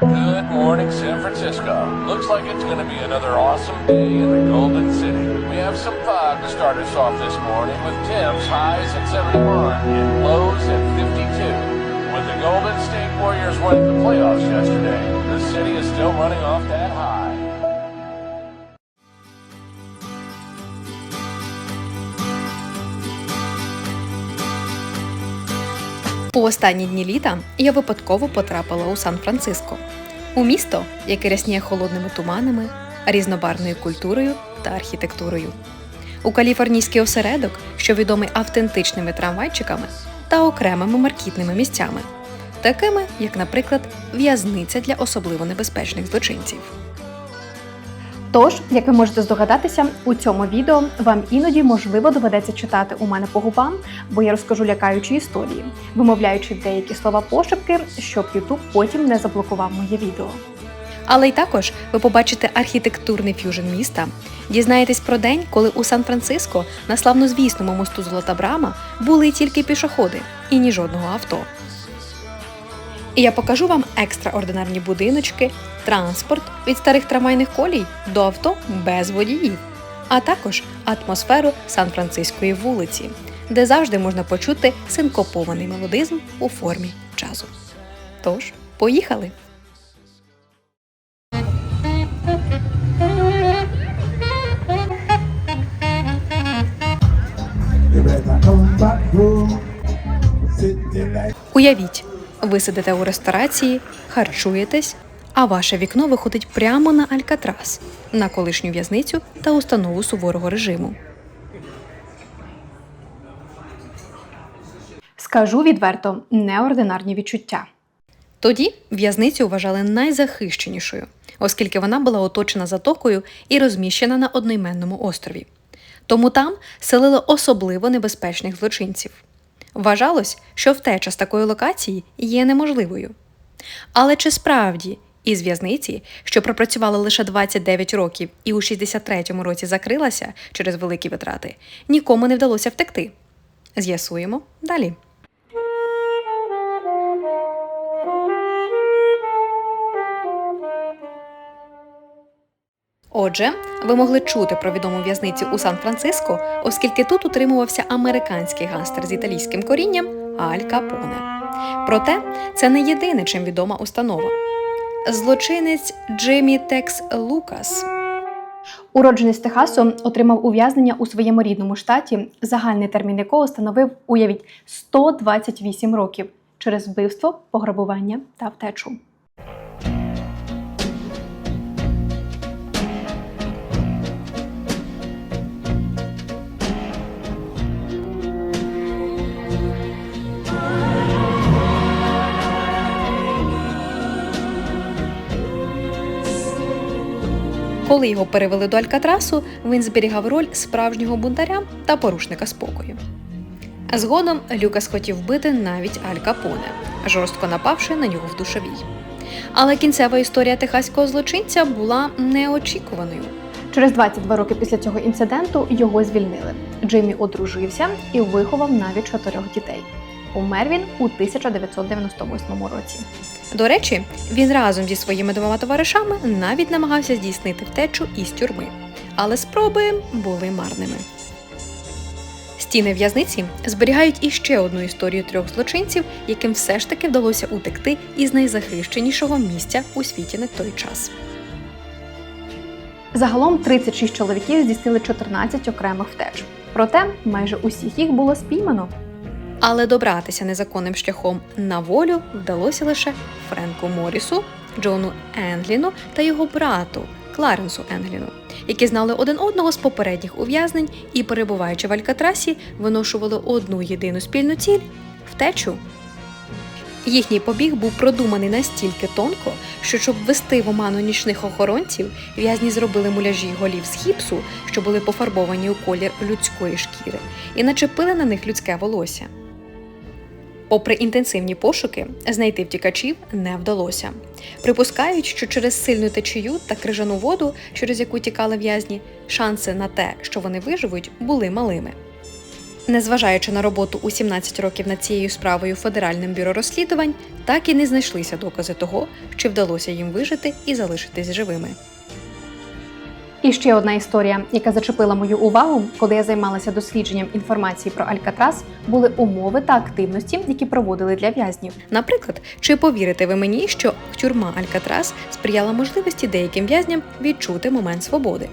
Good morning, San Francisco. Looks like it's going to be another awesome day in the Golden City. We have some fog to start us off this morning with temps highs at 71 and lows at 52. With the Golden State Warriors winning the playoffs yesterday, the city is still running off that high. У останні дні літа я випадково потрапила у Сан-Франциско, у місто, яке рясніє холодними туманами, різнобарвною культурою та архітектурою. У каліфорнійський осередок, що відомий автентичними трамвайчиками та окремими маркітними місцями, такими як, наприклад, в'язниця для особливо небезпечних злочинців. Тож, як ви можете здогадатися, у цьому відео вам іноді можливо доведеться читати у мене по губам, бо я розкажу лякаючі історії, вимовляючи деякі слова пошепки, щоб YouTube потім не заблокував моє відео. Але й також ви побачите архітектурний ф'южн міста, дізнаєтесь про день, коли у Сан-Франциско на славнозвісному мосту Золота Брама були тільки пішоходи і ні жодного авто. І я покажу вам екстраординарні будиночки, транспорт від старих трамвайних колій до авто без водіїв, а також атмосферу Сан-Франциської вулиці, де завжди можна почути синкопований мелодизм у формі джазу. Тож, поїхали! Уявіть, ви сидите у ресторації, харчуєтесь, а ваше вікно виходить прямо на Алькатрас, на колишню в'язницю та установу суворого режиму. Скажу відверто, неординарні відчуття. Тоді в'язницю вважали найзахищенішою, оскільки вона була оточена затокою і розміщена на одноіменному острові. Тому там селили особливо небезпечних злочинців. Вважалось, що втеча з такої локації є неможливою. Але чи справді із в'язниці, що пропрацювала лише 29 років і у 63-му році закрилася через великі витрати, нікому не вдалося втекти? З'ясуємо далі. Отже, ви могли чути про відому в'язницю у Сан-Франциско, оскільки тут утримувався американський гангстер з італійським корінням Аль Капоне. Проте це не єдине, чим відома установа. Злочинець Джиммі Текс Лукас Уродженець Техасу отримав ув'язнення у своєму рідному штаті, загальний термін якого становив, уявіть, 128 років через вбивство, пограбування та втечу. Коли його перевели до Алькатрасу, він зберігав роль справжнього бунтаря та порушника спокою. Згодом Люкас хотів вбити навіть Аль Капоне, жорстко напавши на нього в душовій. Але кінцева історія техаського злочинця була неочікуваною. Через 22 роки після цього інциденту його звільнили. Джиммі одружився і виховав навіть чотирьох дітей. Умер він у 1998 році. До речі, він разом зі своїми двома товаришами навіть намагався здійснити втечу із тюрми, але спроби були марними. Стіни в'язниці зберігають іще одну історію трьох злочинців, яким все ж таки вдалося утекти із найзахищенішого місця у світі на той час. Загалом 36 чоловіків здійснили 14 окремих втеч. Проте майже усіх їх було спіймано. Але добратися незаконним шляхом на волю вдалося лише Френку Морісу, Джону Енгліну та його брату Кларенсу Енгліну, які знали один одного з попередніх ув'язнень і, перебуваючи в Алькатрасі, виношували одну єдину спільну ціль втечу. Їхній побіг був продуманий настільки тонко, що щоб ввести в оману нічних охоронців, в'язні зробили муляжі голів з гіпсу, що були пофарбовані у колір людської шкіри, і начепили на них людське волосся. Попри інтенсивні пошуки, знайти втікачів не вдалося. Припускають, що через сильну течію та крижану воду, через яку тікали в'язні, шанси на те, що вони виживуть, були малими. Незважаючи на роботу у 17 років над цією справою Федеральним бюро розслідувань, так і не знайшлися докази того, чи вдалося їм вижити і залишитись живими. І ще одна історія, яка зачепила мою увагу, коли я займалася дослідженням інформації про Алькатрас, були умови та активності, які проводили для в'язнів. Наприклад, чи повірите ви мені, що тюрма Алькатрас сприяла можливості деяким в'язням відчути момент свободи?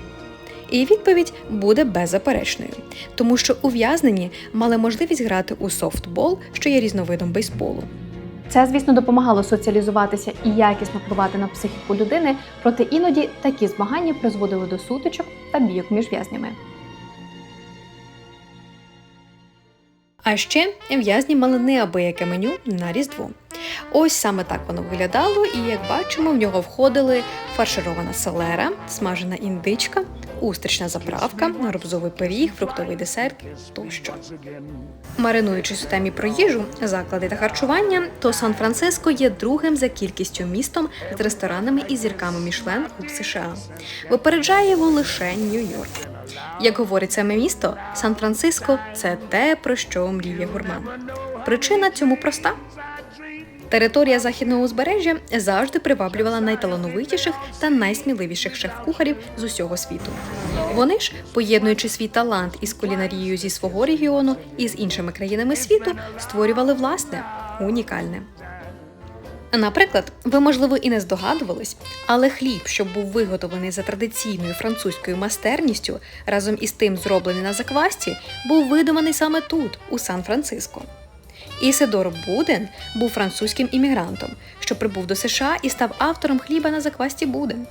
І відповідь буде беззаперечною, тому що ув'язнені мали можливість грати у софтбол, що є різновидом бейсболу. Це, звісно, допомагало соціалізуватися і якісно впливати на психіку людини, проте іноді такі змагання призводили до сутичок та бійок між в'язнями. А ще в'язні мали неабияке меню на Різдво. Ось саме так воно виглядало, і як бачимо, в нього входили фарширована селера, смажена індичка, устрична заправка, гарбузовий пиріг, фруктовий десерт тощо. Маринуючись у темі про їжу, заклади та харчування, то Сан-Франциско є другим за кількістю містом з ресторанами і зірками Мішлен у США. Випереджає його лише Нью-Йорк. Як говорить саме місто, Сан-Франциско це те, про що мріє гурман. Причина цьому проста. Територія західного узбережжя завжди приваблювала найталановитіших та найсміливіших шеф-кухарів з усього світу. Вони ж, поєднуючи свій талант із кулінарією зі свого регіону і з іншими країнами світу, створювали власне унікальне. Наприклад, ви, можливо, і не здогадувались, але хліб, що був виготовлений за традиційною французькою майстерністю, разом із тим зроблений на заквасті, був видуманий саме тут, у Сан-Франциско. Ісидор Буден був французьким іммігрантом, що прибув до США і став автором хліба на заквасті Буден.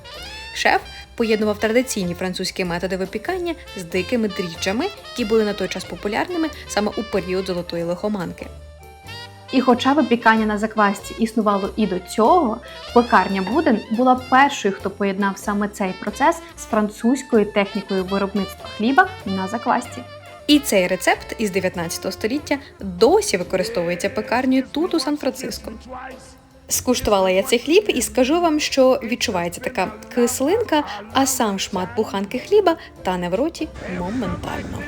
Шеф поєднував традиційні французькі методи випікання з дикими дріжджами, які були на той час популярними саме у період золотої лихоманки. І хоча випікання на заквасті існувало і до цього, пекарня Буден була першою, хто поєднав саме цей процес з французькою технікою виробництва хліба на заквасті. І цей рецепт із 19 століття досі використовується пекарнею тут у Сан-Франциско. Скуштувала я цей хліб і скажу вам, що відчувається така кислинка, а сам шмат буханки хліба тане в роті моментально.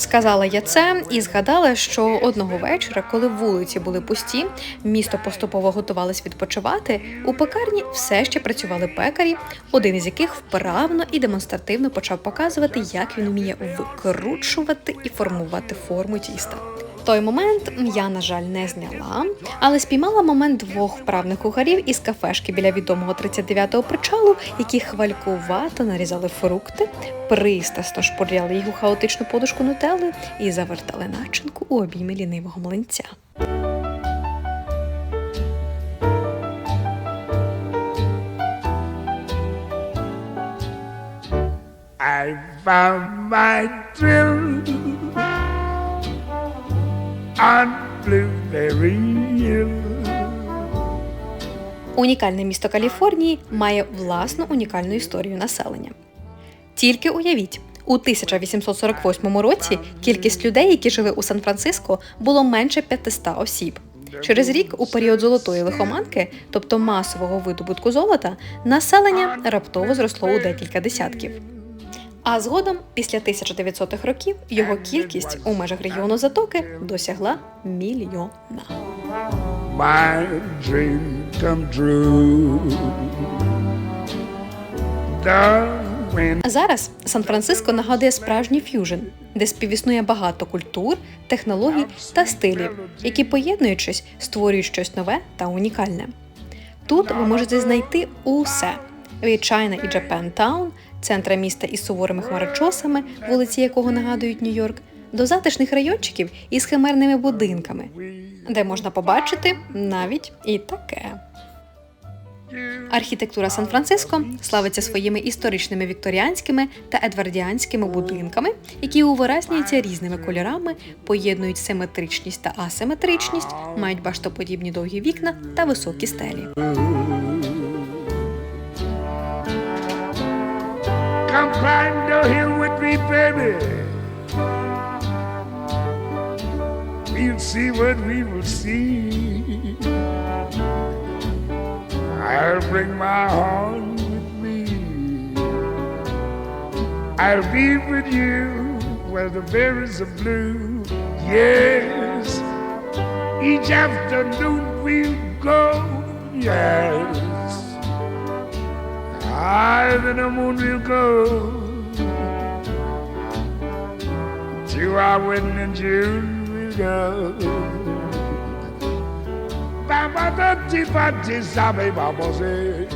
Сказала я це і згадала, що одного вечора, коли вулиці були пусті, місто поступово готувалось відпочивати. У пекарні все ще працювали пекарі, один із яких вправно і демонстративно почав показувати, як він вміє викручувати і формувати форму тіста. Той момент я, на жаль, не зняла, але спіймала момент двох вправних кухарів із кафешки біля відомого 39-го причалу, які хвалькувато нарізали фрукти, пристрасно шпурляли їх у хаотичну подушку нутели і завертали начинку у обійми лінивого млинця. I found my thrill on Blueberry Hill. Унікальне місто Каліфорнії має власну унікальну історію населення. Тільки уявіть, у 1848 році кількість людей, які жили у Сан-Франциско, було менше 500 осіб. Через рік, у період золотої лихоманки, тобто масового видобутку золота, населення раптово зросло у декілька десятків. А згодом, після 1900-х років, його кількість у межах регіону Затоки досягла мільйона. My dream come true. Зараз Сан-Франциско нагадує справжній ф'южн, де співіснує багато культур, технологій та стилів, які, поєднуючись, створюють щось нове та унікальне. Тут ви можете знайти усе від Чайна і Джапентаун, центра міста із суворими хмарочосами, вулиці якого нагадують Нью-Йорк, до затишних райончиків із химерними будинками, де можна побачити навіть і таке. Архітектура Сан-Франциско славиться своїми історичними вікторіанськими та едвардіанськими будинками, які увиразнюються різними кольорами, поєднують симетричність та асиметричність, мають баштоподібні довгі вікна та високі стелі. Come climb the hill with me, baby. We'll see what we will see. I'll bring my horn with me. I'll be with you where the berries are blue. Yes, each afternoon we'll go. Yes, higher than the moon we'll go. To our wedding in June we'll go. Baba da ti ba ti sa be baba say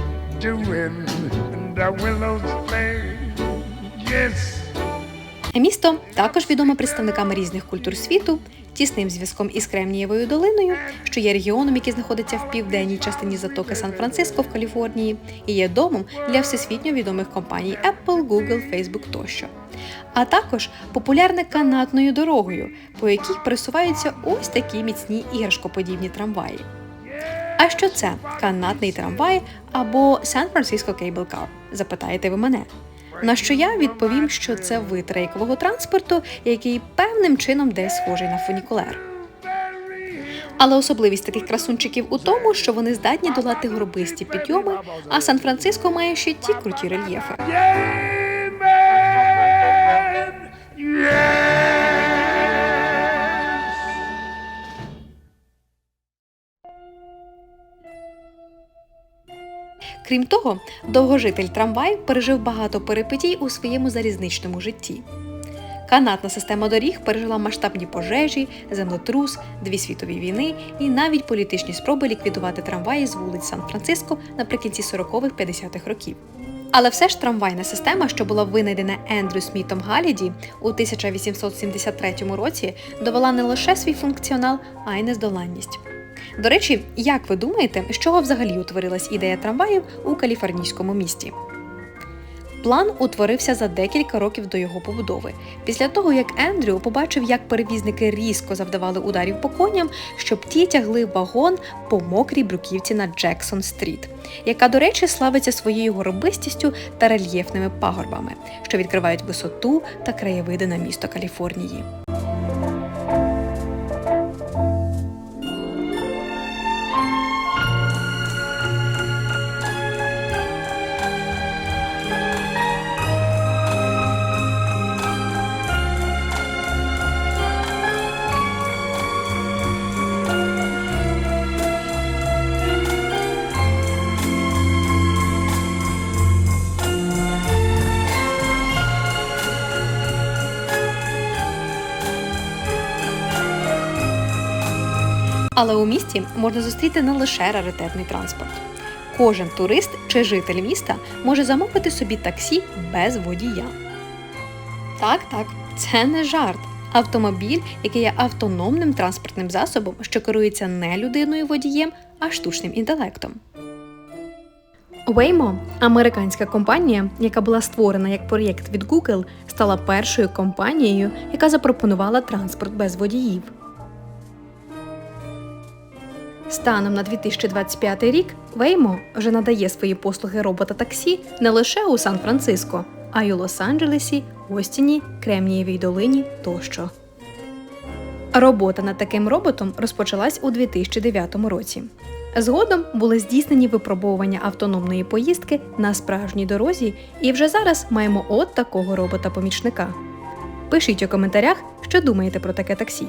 doing the willows play. Yes. Місто також відоме представниками різних культур світу, тісним зв'язком із Кремнієвою долиною, що є регіоном, який знаходиться в південній частині затоки Сан-Франциско в Каліфорнії, і є домом для всесвітньо відомих компаній Apple, Google, Facebook тощо. А також популярне канатною дорогою, по якій пересуваються ось такі міцні іграшкоподібні трамваї. А що це канатний трамвай або San Francisco Cable Car? Запитаєте ви мене. На що я відповім, що це вид рейкового транспорту, який певним чином десь схожий на фунікулер. Але особливість таких красунчиків у тому, що вони здатні долати горбисті підйоми, а Сан-Франциско має ще ті круті рельєфи. Крім того, довгожитель трамвай пережив багато перипетій у своєму залізничному житті. Канатна система доріг пережила масштабні пожежі, землетрус, дві світові війни і навіть політичні спроби ліквідувати трамваї з вулиць Сан-Франциско наприкінці 40-х-50-х років. Але все ж трамвайна система, що була винайдена Ендрю Смітом Галіді у 1873 році, довела не лише свій функціонал, а й нездоланність. До речі, як ви думаєте, з чого взагалі утворилась ідея трамваїв у каліфорнійському місті? План утворився за декілька років до його побудови, після того як Ендрю побачив, як перевізники різко завдавали ударів по коням, щоб ті тягли вагон по мокрій бруківці на Джексон Стріт, яка, до речі, славиться своєю горобистістю та рельєфними пагорбами, що відкривають висоту та краєвиди на місто Каліфорнії. Але у місті можна зустріти не лише раритетний транспорт. Кожен турист чи житель міста може замовити собі таксі без водія. Так, так, це не жарт. Автомобіль, який є автономним транспортним засобом, що керується не людиною водієм, а штучним інтелектом. Waymo – американська компанія, яка була створена як проєкт від Google, стала першою компанією, яка запропонувала транспорт без водіїв. Станом на 2025 рік Waymo вже надає свої послуги робота-таксі не лише у Сан-Франциско, а й у Лос-Анджелесі, Остіні, Кремнієвій долині тощо. Робота над таким роботом розпочалась у 2009 році. Згодом були здійснені випробовування автономної поїздки на справжній дорозі, і вже зараз маємо от такого робота-помічника. Пишіть у коментарях, що думаєте про таке таксі.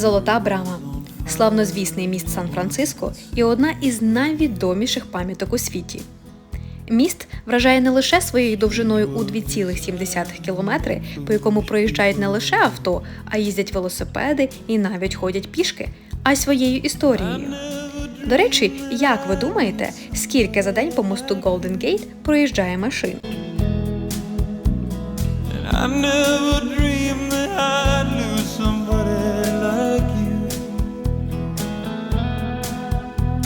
Золота брама славнозвісний міст Сан-Франциско і одна із найвідоміших пам'яток у світі. Міст вражає не лише своєю довжиною у 2,7 кілометри, по якому проїжджають не лише авто, а їздять велосипеди і навіть ходять пішки, а й своєю історією. До речі, як ви думаєте, скільки за день по мосту Golden Gate проїжджає машин?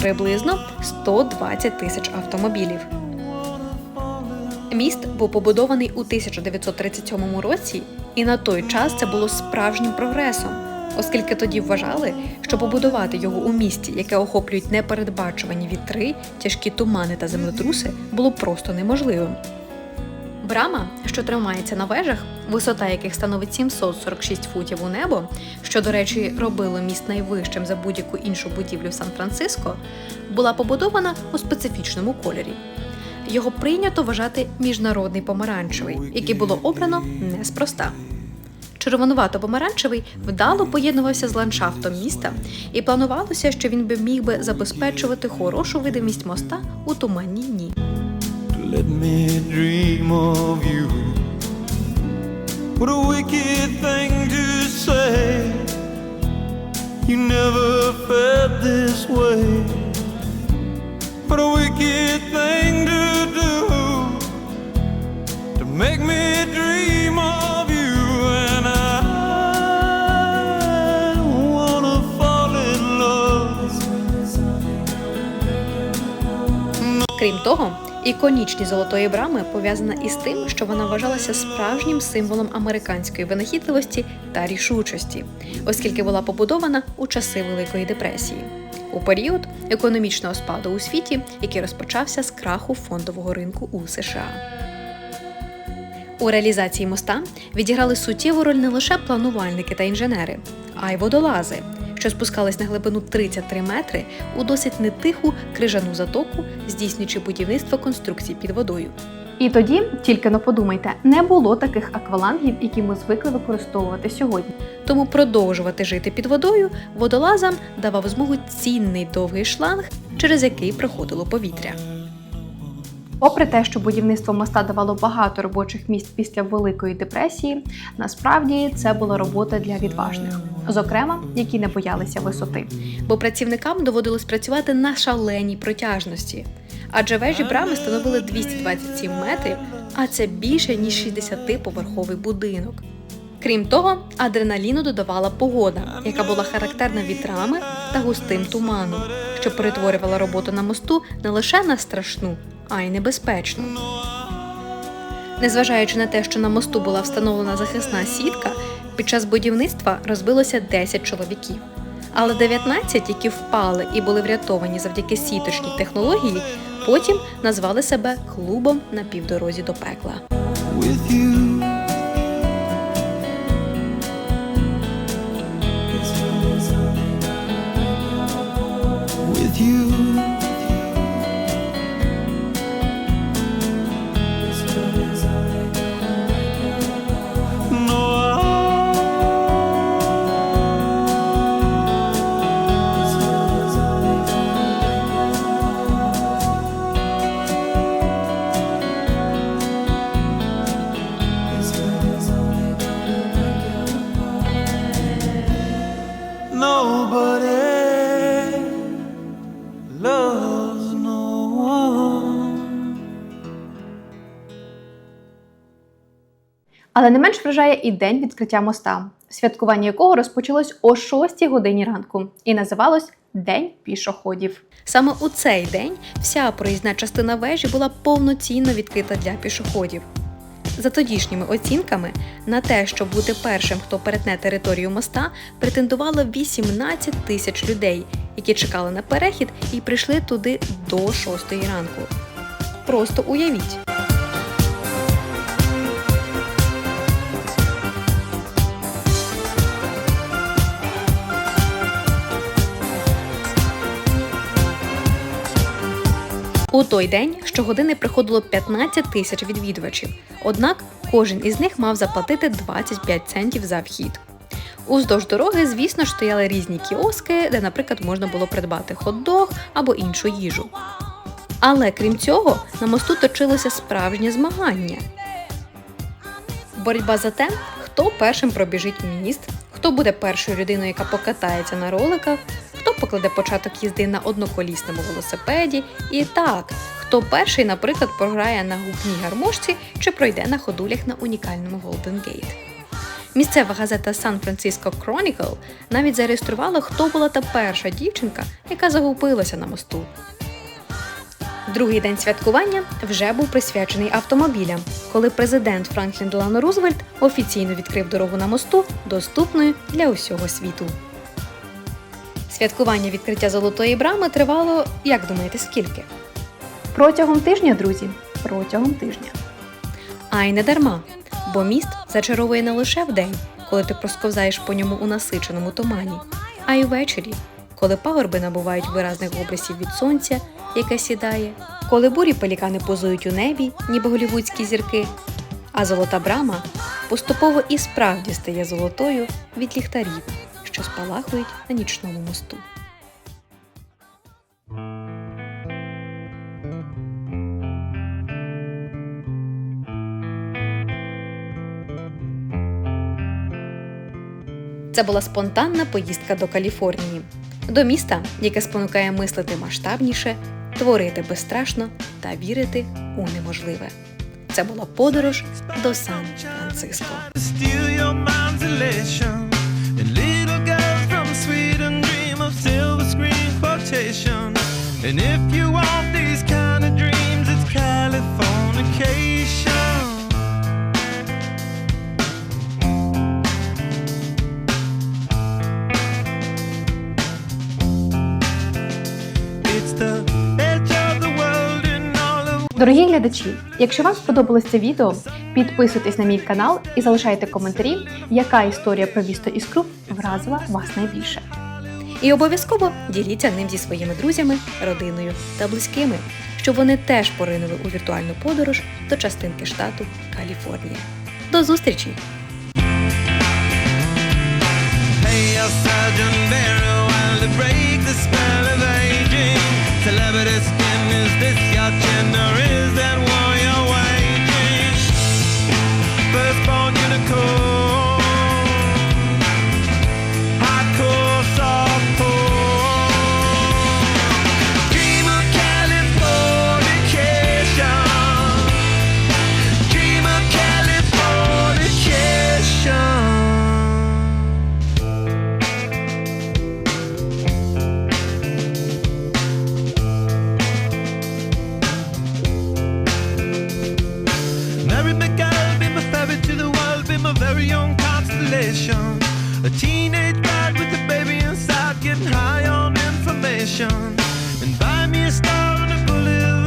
Приблизно 120 тисяч автомобілів. Міст був побудований у 1937 році, і на той час це було справжнім прогресом, оскільки тоді вважали, що побудувати його у місті, яке охоплюють непередбачувані вітри, тяжкі тумани та землетруси, було просто неможливим. Брама, що тримається на вежах, висота яких становить 746 футів у небо, що, до речі, робило міст найвищим за будь-яку іншу будівлю в Сан-Франциско, була побудована у специфічному кольорі. Його прийнято вважати міжнародний помаранчевий, який було обрано неспроста. Червонувато-помаранчевий вдало поєднувався з ландшафтом міста, і планувалося, що він би міг би забезпечувати хорошу видимість моста у туманні дні. Let me dream of you. What a wicked thing to say. You never felt this way. What a wicked thing to do. To make me dream of you. And I wanna fall in love. Крім того, іконічність золотої брами пов'язана із тим, що вона вважалася справжнім символом американської винахідливості та рішучості, оскільки була побудована у часи Великої депресії, у період економічного спаду у світі, який розпочався з краху фондового ринку у США. У реалізації моста відіграли суттєву роль не лише планувальники та інженери, а й водолази, що спускались на глибину 33 метри у досить нетиху крижану затоку, здійснюючи будівництво конструкцій під водою. І тоді, тільки но подумайте, не було таких аквалангів, які ми звикли використовувати сьогодні. Тому продовжувати жити під водою водолазам давав змогу цінний довгий шланг, через який проходило повітря. Попри те, що будівництво моста давало багато робочих місць після Великої депресії, насправді це була робота для відважних, зокрема, які не боялися висоти. бо працівникам доводилось працювати на шаленій протяжності. Адже вежі брами становили 227 метрів, а це більше ніж 60-поверховий будинок. Крім того, адреналіну додавала погода, яка була характерна вітрами та густим туманом, що перетворювала роботу на мосту не лише на страшну, а й небезпечну. Незважаючи на те, що на мосту була встановлена захисна сітка, під час будівництва розбилося 10 чоловіків. Але 19, які впали і були врятовані завдяки сіточній технології, потім назвали себе клубом на півдорозі до пекла. Але не менш вражає і день відкриття моста, святкування якого розпочалось о 6 годині ранку і називалось День пішоходів. Саме у цей день вся проїзна частина вежі була повноцінно відкрита для пішоходів. За тодішніми оцінками, на те, щоб бути першим, хто перетне територію моста, претендувало 18 тисяч людей, які чекали на перехід і прийшли туди до 6 ранку. Просто уявіть. У той день щогодини приходило 15 тисяч відвідувачів. Однак кожен із них мав заплатити 25 центів за вхід. Уздовж дороги, звісно стояли різні кіоски, де, наприклад, можна було придбати хот-дог або іншу їжу. Але крім цього, на мосту точилося справжнє змагання. Боротьба за те, хто першим пробіжить міст, хто буде першою людиною, яка покатається на роликах, покладе початок їзди на одноколісному велосипеді, і так, хто перший, наприклад, програє на губній гармошці чи пройде на ходулях на унікальному Golden Gate. Місцева газета San Francisco Chronicle навіть зареєструвала, хто була та перша дівчинка, яка загубилася на мосту. Другий день святкування вже був присвячений автомобілям, коли президент Франклін Делано Рузвельт офіційно відкрив дорогу на мосту, доступною для усього світу. Святкування відкриття золотої брами тривало, як думаєте, скільки? Протягом тижня, друзі, протягом тижня. А й не дарма, бо міст зачаровує не лише вдень, коли ти просковзаєш по ньому у насиченому тумані, а й ввечері, коли пагорби набувають виразних обрисів від сонця, яке сідає, коли бурі пелікани позують у небі, ніби голівудські зірки, а золота брама поступово і справді стає золотою від ліхтарів, що спалахують на нічному мосту. Це була спонтанна поїздка до Каліфорнії, до міста, яке спонукає мислити масштабніше, творити безстрашно та вірити у неможливе. Це була подорож до Сан-Франциско. Quotation. And if you want these kind of dreams, it's Californication. Дорогі глядачі, якщо вам сподобалось це відео, підписуйтесь на мій канал і залишайте коментарі, яка історія про місто Іскру вразила вас найбільше. І обов'язково діліться ним зі своїми друзями, родиною та близькими, щоб вони теж поринули у віртуальну подорож до частинки штату Каліфорнія. До зустрічі! Unicorn A teenage bride with a baby inside, getting high on information. And buy me a star and a bullet.